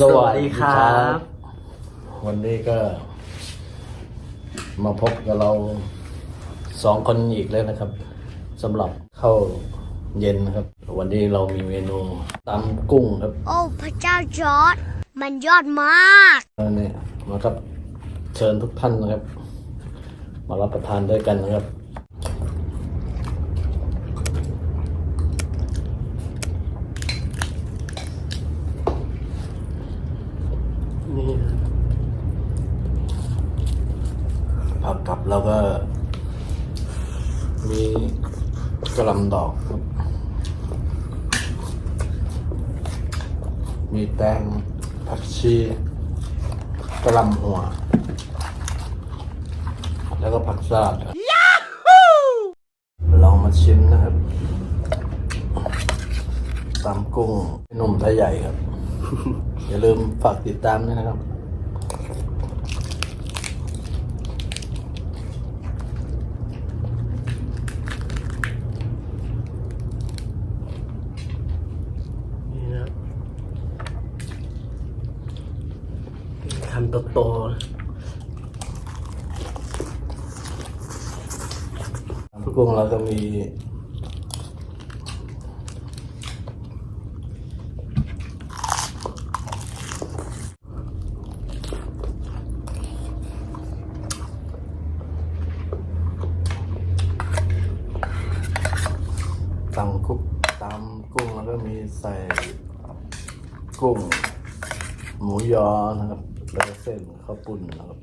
สวัสดีครับ วันนี้ก็ มาพบกับเราสองคนอีกแล้วนะครับสำหรับข้าวเย็นนะครับ วันนี้เรามีเมนูตำกุ้งครับ โอ้พระเจ้าจอร์ดมันยอดมากอันนี้มาครับ เชิญทุกท่านนะครับ มารับประทานด้วยกันนะครับ นี่นะ ผักกับ แล้วก็ มีกระหลำดอก มีแตงผักชีกระหลำหัว แล้วก็ผักสลัดลองมาชิมนะครับตำกุ้งหนุ่มไทยใหญ่ครับ อย่าลืมฝากติดตามด้วยนะครับ นี่นะ คำโตๆนะกุ้งเราก็มีตำคุกตำกุ้งแล้วก็มีใส่กุ้ง หมูยอนะครับ แล้วก็เส้นข้าวปุ้นนะครับ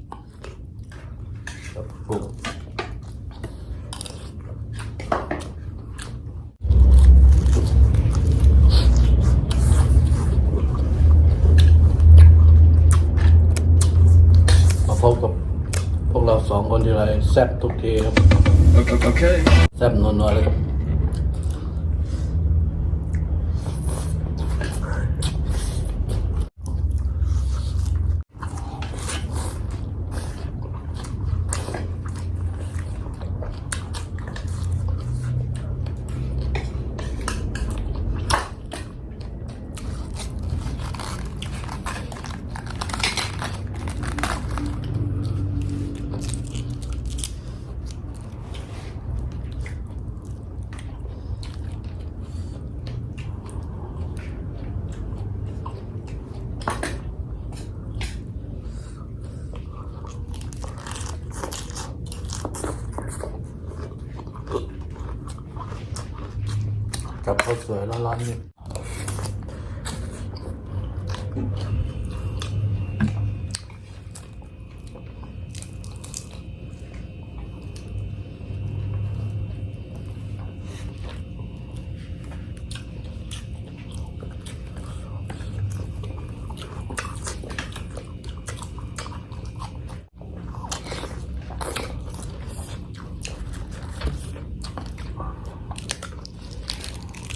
กับกุ้งมาพบกับพวกเราสองคนที่ไรแซ่บทุกทีครับ Okay. แซ่บนัวๆเลยครับ กับข้าวสวยร้อนๆนี่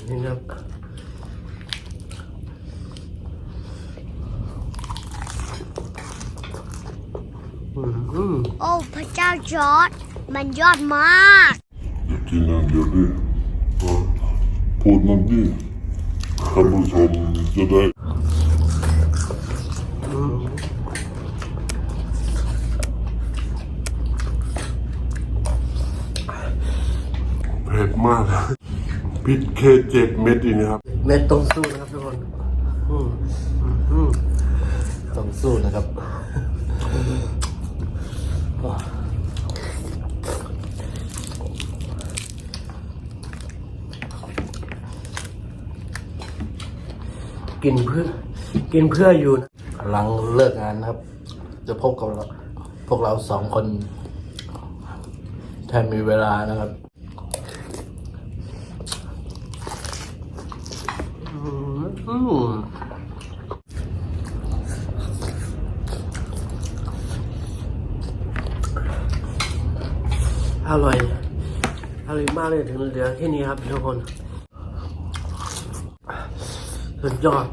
นี่นะอืมโอ้พระเจ้าจอร์ดมันยอดมากอย่ากินอย่างเดียวดิเออพูดมันดิท่านผู้ชมจะได้เผ็ดมาก พริกเคเจ็ดเม็ดอีกนะครับ เม็ดต้องสู้นะครับทุกคนอืมอืมต้องสู้นะครับ กินเพื่อ กินเพื่ออยู่นะหลังเลิกงานนะครับ จะพบกับเราพวกเราสองคนแทนมีเวลานะครับ อืม อร่อยอร่อยมากเลยถึงเหลือแค่นี้ครับทุกคนสุดยอด